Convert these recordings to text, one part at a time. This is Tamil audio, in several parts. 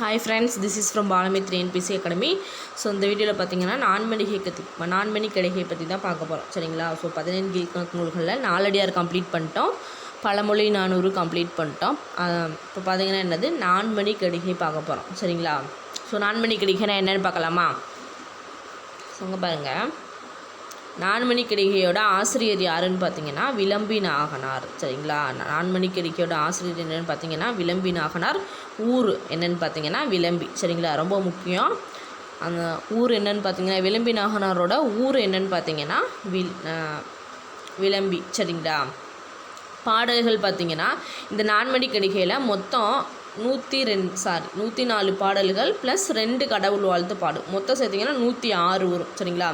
Hi friends this is from Palami three NPC academy so இந்த வீடியோவில் பார்த்தீங்கன்னா நான்மணிகை கத்தி நான்மணி கடிகை பற்றி தான் பார்க்க போகிறோம் சரிங்களா? ஸோ பதினஞ்சு நூல்களில் நாலடியார் கம்ப்ளீட் பண்ணிட்டோம். பழமொழி நானூறு கம்ப்ளீட் பண்ணிட்டோம். இப்போ பார்த்தீங்கன்னா என்னது? நான்மணி கடிகை பார்க்க போகிறோம் சரிங்களா? ஸோ நான்மணி கடிகைனா என்னென்னு பார்க்கலாமா? சொங்க பாருங்கள் நான்மணி கடிகையோட ஆசிரியர் யாருன்னு பார்த்தீங்கன்னா விளம்பி நாகனார் சரிங்களா? நான்மணி கடிகையோட ஆசிரியர் என்னன்னு பார்த்தீங்கன்னா விளம்பி நாகனார் ஊர் என்னன்னு பார்த்தீங்கன்னா விளம்பி. சரிங்களா? ரொம்ப முக்கியம். அந்த ஊர் என்னன்னு பார்த்தீங்கன்னா விளம்பி நாகனாரோட ஊர் என்னன்னு பார்த்தீங்கன்னா வில் விளம்பி. சரிங்களா? பாடல்கள் பார்த்தீங்கன்னா இந்த நான்மடி கடிகையில் மொத்தம் நூற்றி ரெண்டு சாரி நூற்றி நாலு பாடல்கள் ப்ளஸ் ரெண்டு கடவுள் வாழ்த்து பாடும் மொத்தம் சேர்த்திங்கன்னா நூற்றி ஆறு வரும் சரிங்களா?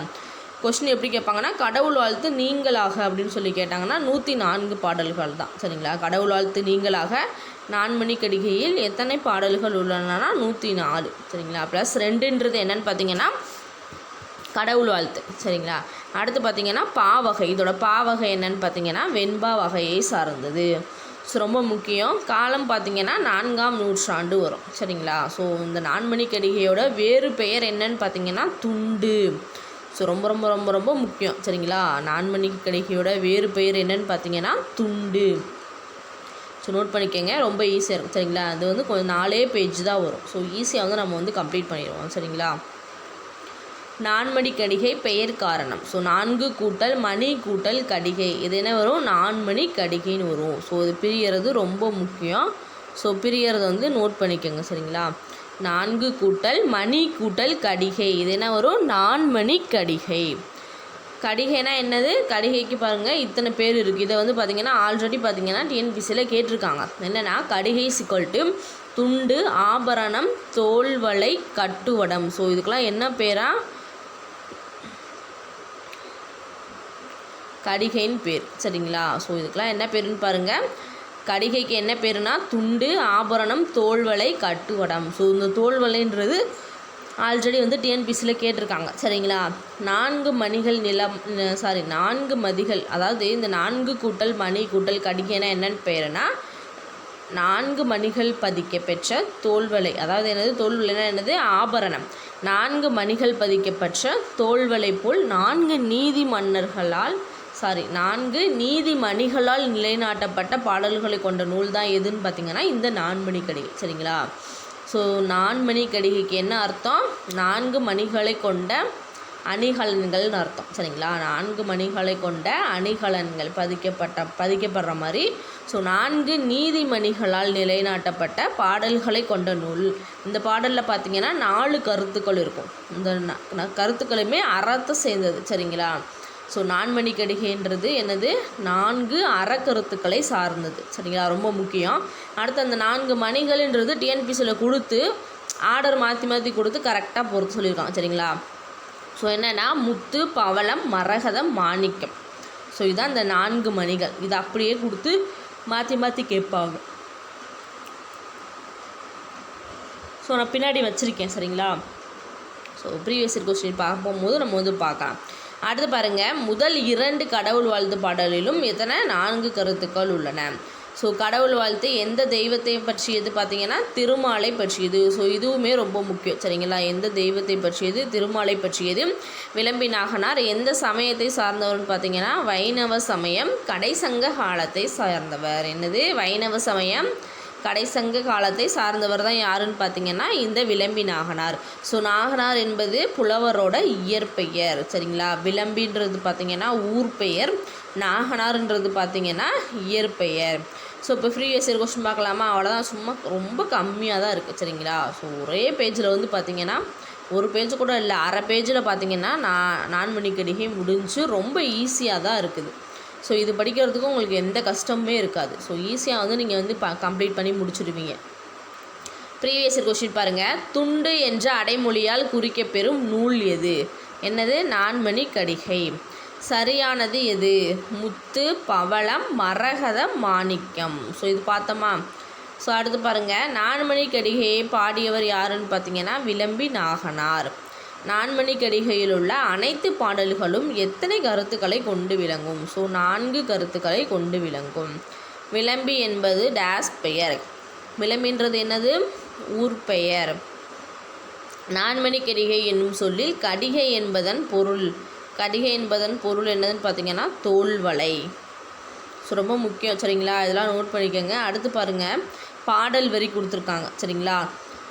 கொஷின் எப்படி கேட்பாங்கன்னா கடவுள் வாழ்த்து நீங்களாக அப்படின்னு சொல்லி கேட்டாங்கன்னா நூற்றி நான்கு பாடல்கள் தான். சரிங்களா? கடவுள் வாழ்த்து நீங்களாக நான்மணி கடிகையில் எத்தனை பாடல்கள் உள்ளனன்னா நூற்றி நாலு. சரிங்களா? ப்ளஸ் ரெண்டுன்றது என்னன்னு பார்த்தீங்கன்னா கடவுள் வாழ்த்து சரிங்களா? அடுத்து பார்த்தீங்கன்னா பாவகை இதோட பாவகை என்னன்னு பார்த்தீங்கன்னா வெண்பா வகையை சார்ந்தது ஸோ ரொம்ப முக்கியம். காலம் பார்த்தீங்கன்னா நான்காம் நூற்றாண்டு வரும். சரிங்களா? ஸோ இந்த நான்மணி கடிகையோட வேறு பெயர் என்னன்னு பார்த்தீங்கன்னா துண்டு ஸோ ரொம்ப ரொம்ப ரொம்ப ரொம்ப முக்கியம். சரிங்களா? நான்மணிக்கு கடிகையோட வேறு பெயர் என்னன்னு பார்த்தீங்கன்னா துண்டு. ஸோ நோட் பண்ணிக்கோங்க. ரொம்ப ஈஸியாக இருக்கும். சரிங்களா? அது வந்து கொஞ்சம் நாலே பேஜ் தான் வரும். ஸோ ஈஸியாக வந்து நம்ம வந்து கம்ப்ளீட் பண்ணிடுவோம். சரிங்களா? நான்மணி கடிகை பெயர் காரணம். ஸோ நான்கு கூட்டல் மணி கூட்டல் கடிகை. இது என்ன வரும்? நான்மணி கடிகைன்னு வரும். ஸோ இது பிரியறது ரொம்ப முக்கியம். ஸோ பிரியறதை வந்து நோட் பண்ணிக்கோங்க. சரிங்களா? நான்கு கூட்டல் மணி கூட்டல் கடிகை. இது என்ன வரும் நான்மணி கடிகை. கடிகைனா என்னது? கடிகைக்கு பாருங்கள் இத்தனை பேர் இருக்குது இதை வந்து பார்த்தீங்கன்னா ஆல்ரெடி பார்த்தீங்கன்னா டிஎன்பிசியில் கேட்டிருக்காங்க. என்னென்னா கடிகை சிக்கல்ட்டு துண்டு ஆபரணம் தோல்வளை கட்டுவடம். ஸோ இதுக்கெல்லாம் என்ன பேராக கடிகைன்னு பேர். சரிங்களா? ஸோ இதுக்கெல்லாம் என்ன பேருன்னு பாருங்கள் கடிகைக்கு என்ன பேருனா? துண்டு ஆபரணம் தோல்வலை கட்டுவடம். ஸோ இந்த தோல்வலைன்றது ஆல்ரெடி வந்து டிஎன்பிசியில் கேட்டிருக்காங்க. சரிங்களா? நான்கு மணிகள் நிலம் சாரி நான்கு மதிகள் அதாவது இந்த நான்கு கூட்டல் மணி கூட்டல் கடிகைனா என்னன்னு பேருனா நான்கு மணிகள் பதிக்க பெற்ற தோல்வலை அதாவது என்னது? தோல்வலைனா என்னது? ஆபரணம். நான்கு மணிகள் பதிக்கப்பெற்ற தோல்வலை போல் நான்கு நீதி மன்னர்களால் சாரி நான்கு நீதி மணிகளால் நிலைநாட்டப்பட்ட பாடல்களை கொண்ட நூல் தான் எதுன்னு பார்த்தீங்கன்னா இந்த நான்மணி கடிகை. சரிங்களா? ஸோ நான்மணி கடிகைக்கு என்ன அர்த்தம்? நான்கு மணிகளை கொண்ட அணிகலன்கள்னு அர்த்தம். சரிங்களா? நான்கு மணிகளை கொண்ட அணிகலன்கள் பதிக்கப்பட்ட பதிக்கப்படுற மாதிரி. ஸோ நான்கு நீதிமணிகளால் நிலைநாட்டப்பட்ட பாடல்களை கொண்ட நூல். இந்த பாடலில் பார்த்தீங்கன்னா நாலு கருத்துக்கள் இருக்கும். இந்த கருத்துக்களுமே அறத்தை சேர்ந்தது. சரிங்களா? ஸோ நான்மணி கடிகைன்றது என்னது? நான்கு அறக்கருத்துக்களை சார்ந்தது. சரிங்களா? ரொம்ப முக்கியம். அடுத்து அந்த நான்கு மணிகள்ன்றது டிஎன்பிசியில் கொடுத்து ஆர்டர் மாற்றி மாற்றி கொடுத்து கரெக்டாக பொறுத்து சொல்லியிருக்காங்க. சரிங்களா? ஸோ என்னென்னா முத்து பவளம் மரகதம் மாணிக்கம். ஸோ இதுதான் இந்த நான்கு மணிகள். இது அப்படியே கொடுத்து மாற்றி மாற்றி கேட்பாங்க. ஸோ நான் பின்னாடி வச்சுருக்கேன். சரிங்களா? ஸோ ப்ரீவியஸ் இயர் கொஸ்டின் பார்க்கும்போது நம்ம வந்து பார்க்கலாம். அடுத்து பாருங்கள் முதல் இரண்டு கடவுள் வாழ்த்து பாடலிலும் எத்தனை? நான்கு கருத்துக்கள் உள்ளன. ஸோ கடவுள் வாழ்த்து எந்த தெய்வத்தை பற்றியது பார்த்தீங்கன்னா திருமாலை பற்றியது. ஸோ இதுவுமே ரொம்ப முக்கியம் சரிங்களா? எந்த தெய்வத்தை பற்றியது திருமாலை பற்றியது. விளம்பி நாகனார் எந்த சமயத்தை சார்ந்தவர்னு பார்த்தீங்கன்னா வைணவ சமயம் கடைசங்க காலத்தை சார்ந்தவர். என்னது? வைணவ சமயம் கடைசங்க காலத்தை சார்ந்தவர் தான் யாருன்னு பார்த்தீங்கன்னா இந்த விளம்பி நாகனார். ஸோ நாகனார் என்பது புலவரோட இயற்பெயர். சரிங்களா? விளம்பின்றது பார்த்தீங்கன்னா ஊர் பெயர் நாகனார்ன்றது பார்த்தீங்கன்னா இயற்பெயர். ஸோ இப்போ ப்ரீவியஸ் இயர் கொஸ்டின் பார்க்கலாமா? அவ்வளோதான் சும்மா ரொம்ப கம்மியாக தான் இருக்குது சரிங்களா? ஸோ ஒரே பேஜில் வந்து பார்த்திங்கன்னா ஒரு பேஜ் கூட இல்லை அரை பேஜில் பார்த்தீங்கன்னா நான் நான்மணிக்கடிகை முடிஞ்சு ரொம்ப ஈஸியாக தான் இருக்குது. ஸோ இது படிக்கிறதுக்கும் உங்களுக்கு எந்த கஷ்டமுமே இருக்காது. ஸோ ஈஸியாக வந்து நீங்கள் வந்து ப கம்ப்ளீட் பண்ணி முடிச்சிடுவீங்க. ப்ரீவியஸ் கொஸ்டின் பாருங்கள் துண்டு என்ற அடைமொழியால் குறிக்கப்பெறும் நூல் எது? என்னது? நான்மணி கடிகை சரியானது எது? முத்து பவளம் மரகதம் மாணிக்கம். ஸோ இது பார்த்தோமா? ஸோ அடுத்து பாருங்கள் நான்மணி கடிகையை பாடியவர் யாருன்னு பார்த்தீங்கன்னா விளம்பி நாகனார். நான்மணி கடிகையில் உள்ள அனைத்து பாடல்களும் எத்தனை கருத்துக்களை கொண்டு விளங்கும்? ஸோ நான்கு கருத்துக்களை கொண்டு விளங்கும். விளம்பி என்பது டேஸ் பெயர். விளம்பின்றது என்னது? ஊர் பெயர். நான்மணி கடிகை என்னும் சொல்லில் கடிகை என்பதன் பொருள். கடிகை என்பதன் பொருள் என்னதுன்னு பார்த்தீங்கன்னா தோல்வலை ஸோ ரொம்ப முக்கியம். சரிங்களா? இதெல்லாம் நோட் பண்ணிக்கோங்க. அடுத்து பாருங்கள் பாடல் வரி கொடுத்துருக்காங்க. சரிங்களா?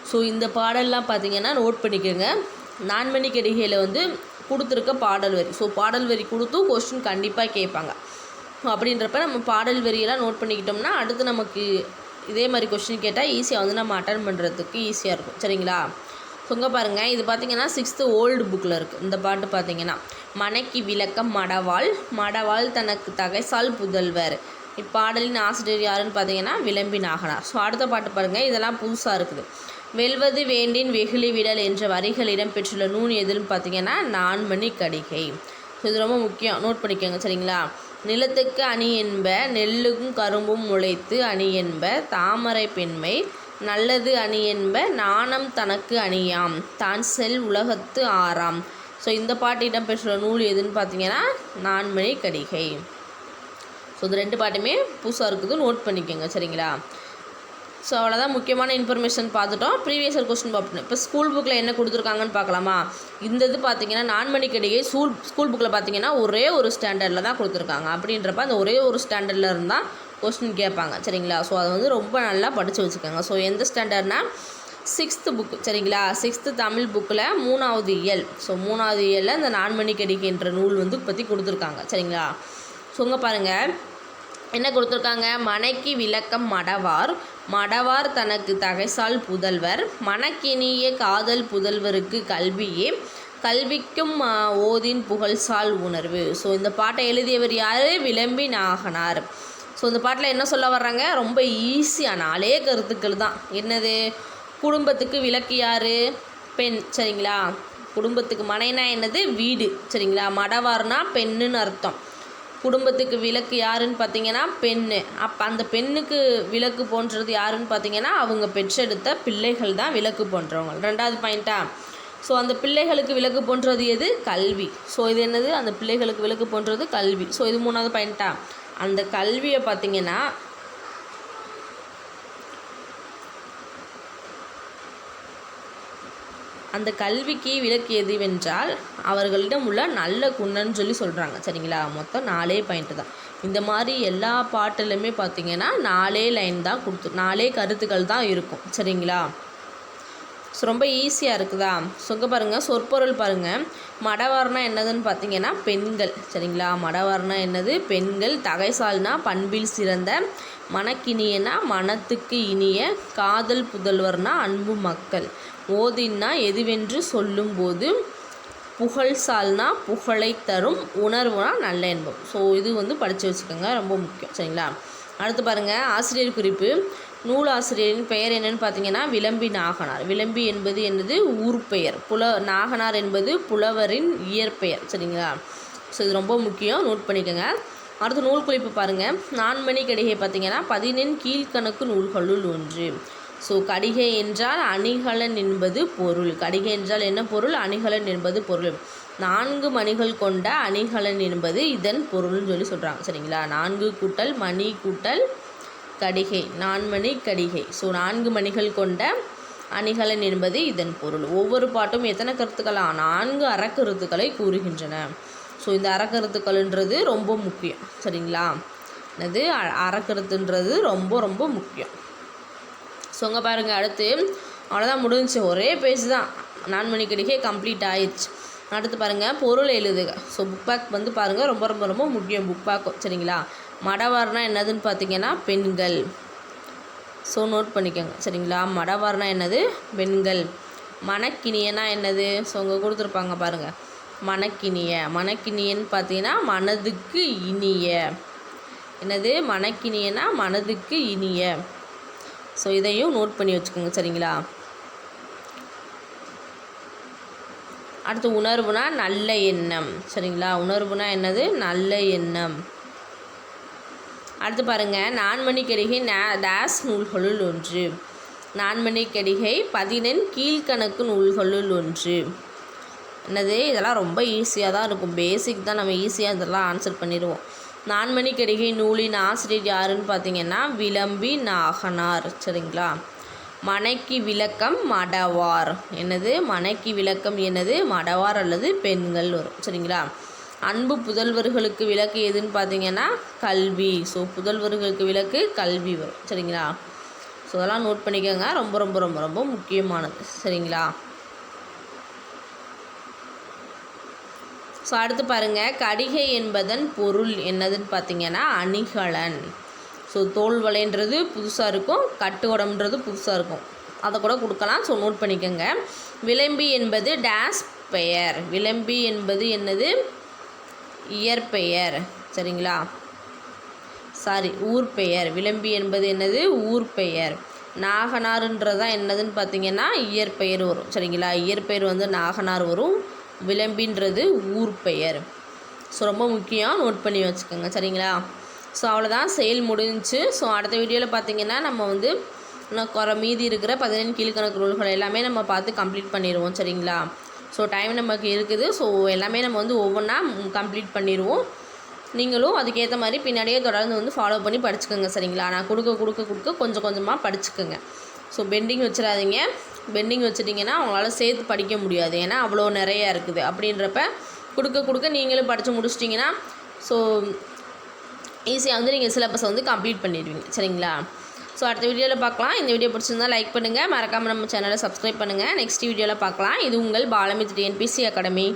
ஸோ இந்த பாடல்லாம் பார்த்தீங்கன்னா நோட் பண்ணிக்கோங்க. நான்மணி கடிகையில் வந்து கொடுத்துருக்க பாடல் வரி. ஸோ பாடல் வரி கொடுத்தும் கொஸ்டின் கண்டிப்பாக கேட்பாங்க. அப்படின்றப்ப நம்ம பாடல் வரியெல்லாம் நோட் பண்ணிக்கிட்டோம்னா அடுத்து நமக்கு இதே மாதிரி கொஸ்டின் கேட்டால் ஈஸியாக வந்து நம்ம அட்டன் பண்ணுறதுக்கு ஈஸியாக இருக்கும். சரிங்களா? சொங்க பாருங்கள் இது பார்த்தீங்கன்னா சிக்ஸ்த்து ஓல்டு புக்கில் இருக்குது இந்த பாட்டு பார்த்தீங்கன்னா மனைக்கு விளக்கம் மடவாள் மடவாள் தனக்கு தகைசால் புதல்வர். இப்பாடலின் ஆசிரியர் யாருன்னு பார்த்தீங்கன்னா விளம்பி நாகனார். ஸோ அடுத்த பாட்டு பாருங்கள் இதெல்லாம் புதுசாக இருக்குது. வெல்வது வேண்டின் வெகுளி விடல் என்ற வரிகள் இடம்பெற்றுள்ள நூன் எதுன்னு பார்த்தீங்கன்னா நான்மணி கடிகை. இது ரொம்ப முக்கியம். நோட் பண்ணிக்கோங்க சரிங்களா? நிலத்துக்கு அணி என்ப நெல்லுக்கும் கரும்பும் முளைத்து அணி என்ப தாமரை பெண்மை நல்லது அணி என்ப நாணம் தனக்கு அணியாம் தான் செல் உலகத்து ஆறாம். ஸோ இந்த பாட்டு இடம்பெற்றுள்ள நூல் எதுன்னு பார்த்தீங்கன்னா நான்மணி கடிகை. ஸோ இது ரெண்டு பாட்டுமே புதுசாக இருக்குது. நோட் பண்ணிக்கோங்க சரிங்களா? ஸோ அவ்வளோதான் முக்கியமான இன்ஃபர்மேஷன் பார்த்துட்டோம். ப்ரீவியஸ் இயர் கொஸ்டின் பார்ப்போம். இப்போ ஸ்கூல் புக்கில் என்ன கொடுத்துருக்காங்கன்னு பார்க்கலாமா? இந்த இது பார்த்தீங்கன்னா நான் கடிகை ஸ்கூல் ஸ்கூல் புக்கில் பார்த்தீங்கன்னா ஒரே ஒரு ஸ்டாண்டர்டில் தான் கொடுத்துருக்காங்க. அப்படின்றப்ப அந்த ஒரே ஒரு ஸ்டாண்டர்டில் இருந்தால் கொஸ்டின் கேட்பாங்க. சரிங்களா? ஸோ அதை வந்து ரொம்ப நல்லா படித்து வச்சுக்கோங்க. ஸோ எந்த ஸ்டாண்டர்ட்னா சிக்ஸ்த்து புக்கு சரிங்களா? சிக்ஸ்த்து தமிழ் புக்கில் மூணாவது இயல். ஸோ மூணாவது இயலில் இந்த நான்மணி கடிக்கின்ற நூல் வந்து பற்றி கொடுத்துருக்காங்க. சரிங்களா? சொங்க பாருங்கள் என்ன கொடுத்துருக்காங்க? மனைக்கு விளக்கம் மடவார். மடவார் தனக்கு தகைசால் புதல்வர். மனக்கினிய காதல் புதல்வருக்கு கல்வியே. கல்விக்கும் ஓதின் புகழ்சால் உணர்வு. ஸோ இந்த பாட்டை எழுதியவர் யார்? விளம்பி நாகனார். ஸோ இந்த பாட்டில் என்ன சொல்ல வர்றாங்க? ரொம்ப ஈஸியாக நாலே கருத்துக்கள் தான். என்னது? குடும்பத்துக்கு விளக்கு யார்? பெண். சரிங்களா? குடும்பத்துக்கு மனைனா என்னது? வீடு. சரிங்களா? மடவார்னா பெண்ணுன்னு அர்த்தம். குடும்பத்துக்கு விளக்கு யாருன்னு பார்த்தீங்கன்னா பெண்ணு. அப்போ அந்த பெண்ணுக்கு விளக்கு போன்றது யாருன்னு பார்த்தீங்கன்னா அவங்க பெற்றெடுத்த பிள்ளைகள் தான் விளக்கு போன்றவங்க. ரெண்டாவது பாயிண்ட்டா ஸோ அந்த பிள்ளைகளுக்கு விளக்கு போன்றது எது? கல்வி. ஸோ இது என்னது? அந்த பிள்ளைகளுக்கு விளக்கு போன்றது கல்வி. ஸோ இது மூணாவது பாயிண்ட்டா அந்த கல்வியை பார்த்தீங்கன்னா அந்த கல்விக்கு விலக்கு எதுவென்றால் அவர்களிடம் உள்ள நல்ல குணம்னு சொல்லி சொல்கிறாங்க சரிங்களா? மொத்தம் நாலே பாயிண்ட் தான். இந்த மாதிரி எல்லா பாட்டிலுமே பார்த்தீங்கன்னா நாலே லைன் தான் கொடுத்து நாலே கருத்துக்கள் தான் இருக்கும். சரிங்களா? ஸோ ரொம்ப ஈஸியாக இருக்குதா? சொங்க பாருங்கள் சொற்பொருள் பாருங்கள் மடவார்னா என்னதுன்னு பார்த்தீங்கன்னா பெண்கள். சரிங்களா? மடவார்னா என்னது? பெண்கள் தகைசால்னா பண்பில் சிறந்த மனக்கினியனா மனத்துக்கு இனிய காதல் புதல்வர்னா அன்பு மக்கள். ஓதின்னா எதுவென்று சொல்லும்போது புகழ்சால்னா புகழை தரும் உணர்வுனா நல்ல இன்பம். ஸோ இது வந்து படித்து வச்சுக்கோங்க ரொம்ப முக்கியம். சரிங்களா? அடுத்து பாருங்கள் ஆசிரியர் குறிப்பு. நூலாசிரியரின் பெயர் என்னன்னு பார்த்தீங்கன்னா விளம்பி நாகனார். விளம்பி என்பது என்னது? ஊர் பெயர். புல நாகனார் என்பது புலவரின் இயற்பெயர். சரிங்களா? ஸோ இது ரொம்ப முக்கியம். நோட் பண்ணிக்கோங்க. அடுத்து நூல் குறிப்பு பாருங்கள் நான்மணி கடிகை பார்த்தீங்கன்னா பதினெண் கீழ்கணக்கு நூல்களுள் ஒன்று. ஸோ கடிகை என்றால் அணிகலன் என்பது பொருள். கடிகை என்றால் என்ன பொருள்? அணிகலன் என்பது பொருள். நான்கு மணிகள் கொண்ட அணிகலன் என்பது இதன் பொருள்னு சொல்லி சொல்கிறாங்க சரிங்களா? நான்கு கூட்டல் மணி கூட்டல் கடிகை. நான்மணி கடிகை. ஸோ நான்கு மணிகள் கொண்ட அணிகலன் என்பது இதன் பொருள். ஒவ்வொரு பாட்டும் எத்தனை கருத்துக்களா? நான்கு அறக்கருத்துக்களை கூறுகின்றன. ஸோ இந்த அறக்கருத்துக்கள்ன்றது ரொம்ப முக்கியம். சரிங்களா? என்னது? அ- அறக்கருத்துன்றது ரொம்ப ரொம்ப முக்கியம். ஸோ இங்கே பாருங்கள் அடுத்து. அவ்வளோதான் முடிஞ்சுச்சு. ஒரே பேஜ் தான். நான் மணிக்கடிக்கே கம்ப்ளீட் ஆயிடுச்சு. அடுத்து பாருங்கள் பொருள் எழுதுக. ஸோ புக் பேக் வந்து பாருங்கள் ரொம்ப ரொம்ப ரொம்ப முக்கியம் புக் பேக்கும் சரிங்களா? மடவார்னா என்னதுன்னு பார்த்தீங்கன்னா பெண்கள். ஸோ நோட் பண்ணிக்கோங்க. சரிங்களா? மடவார்னா என்னது? பெண்கள். மணக்கினியனா என்னது? ஸோ அவங்க கொடுத்துருப்பாங்க பாருங்கள் மணக்கினிய. மணக்கினியன்னு பார்த்தீங்கன்னா மனதுக்கு இனிய. என்னது? மணக்கினியனா மனதுக்கு இனிய. ஸோ இதையும் நோட் பண்ணி வச்சுக்கோங்க சரிங்களா? அடுத்து உணர்வுனா நல்ல எண்ணம் சரிங்களா? உணர்வுனா என்னது? நல்ல எண்ணம். அடுத்து பாருங்க நான்மணி கடிகை நே டேஸ் நூல்களுள் ஒன்று. நான்மணி கடிகை பதினெண் கீழ்கணக்கு நூல்களுள் ஒன்று. என்னது? இதெல்லாம் ரொம்ப ஈஸியாக தான் இருக்கும். பேசிக் தான் நம்ம ஈஸியாக இதெல்லாம் ஆன்சர் பண்ணிடுவோம். நான்மணி கடிகை நூலின் ஆசிரியர் யாருன்னு பார்த்தீங்கன்னா விளம்பி நாகனார். சரிங்களா? மனைக்கு விளக்கம் மடவார். என்னது? மனைக்கு விளக்கம் என்னது? மடவார் அல்லது பெண்கள் வரும். சரிங்களா? அன்பு புதல்வர்களுக்கு விளக்கு எதுன்னு பார்த்தீங்கன்னா கல்வி. ஸோ புதல்வர்களுக்கு விளக்கு கல்வி வரும். சரிங்களா? ஸோ அதெல்லாம் நோட் பண்ணிக்கோங்க. ரொம்ப ரொம்ப ரொம்ப ரொம்ப முக்கியமானது. சரிங்களா? ஸோ அடுத்து பாருங்கள் கடிகை என்பதன் பொருள் என்னதுன்னு பார்த்தீங்கன்னா அணிகலன். ஸோ தோல் வலைன்றது புதுசாக இருக்கும். கட்டுவடம்ன்றது புதுசாக இருக்கும். அதை கூட கொடுக்கலாம். ஸோ நோட் பண்ணிக்கோங்க. விளம்பி என்பது டேஸ் பெயர் விளம்பி என்பது என்னது? இயற்பெயர் சரிங்களா? சாரி ஊர் பெயர் விளம்பி என்பது என்னது? ஊர் பெயர் நாகனாருன்றதான் என்னதுன்னு பார்த்தீங்கன்னா இயற்பெயர் வரும். சரிங்களா? இயற்பெயர் வந்து நாகனார் வரும். விளம்பின்றது ஊர் பெயர். ஸோ ரொம்ப முக்கியம் நோட் பண்ணி வச்சுக்கோங்க சரிங்களா? ஸோ அவ்வளோதான் செயல் முடிஞ்சு. ஸோ அடுத்த வீடியோவில் பார்த்தீங்கன்னா நம்ம வந்து இன்னும் குறை மீதி இருக்கிற பதினேழு கீழ்கணக்கு ரூல்கள் எல்லாமே நம்ம பார்த்து கம்ப்ளீட் பண்ணிடுவோம் சரிங்களா? ஸோ டைம் நமக்கு இருக்குது. ஸோ எல்லாமே நம்ம வந்து ஒவ்வொன்றா கம்ப்ளீட் பண்ணிடுவோம். நீங்களும் அதுக்கேற்ற மாதிரி பின்னாடியே தொடர்ந்து வந்து ஃபாலோ பண்ணி படிச்சுக்கோங்க சரிங்களா? நான் கொடுக்க கொடுக்க கொடுக்க கொஞ்சம் கொஞ்சமாக படிச்சுக்கோங்க. ஸோ பெண்டிங் வச்சிடாதீங்க. பெண்டிங் வச்சுட்டிங்கன்னா அவங்களால சேர்த்து படிக்க முடியாது. ஏன்னா அவ்வளோ நிறையா இருக்குது. அப்படின்றப்ப கொடுக்க கொடுக்க நீங்களும் படித்து முடிச்சிட்டிங்கன்னா ஸோ ஈஸியாக வந்து நீங்கள் சிலபஸை வந்து கம்ப்ளீட் பண்ணிடுவீங்க. சரிங்களா? ஸோ அடுத்த வீடியோவில் பார்க்கலாம். இந்த வீடியோ பிடிச்சிருந்தா லைக் பண்ணுங்கள் மறக்காமல் நம்ம சேனலை சப்ஸ்கிரைப் பண்ணுங்கள் நெக்ஸ்ட் வீடியோவில் பார்க்கலாம். இது உங்கள் பாலமித் டிஎன்பிசி அகாடமி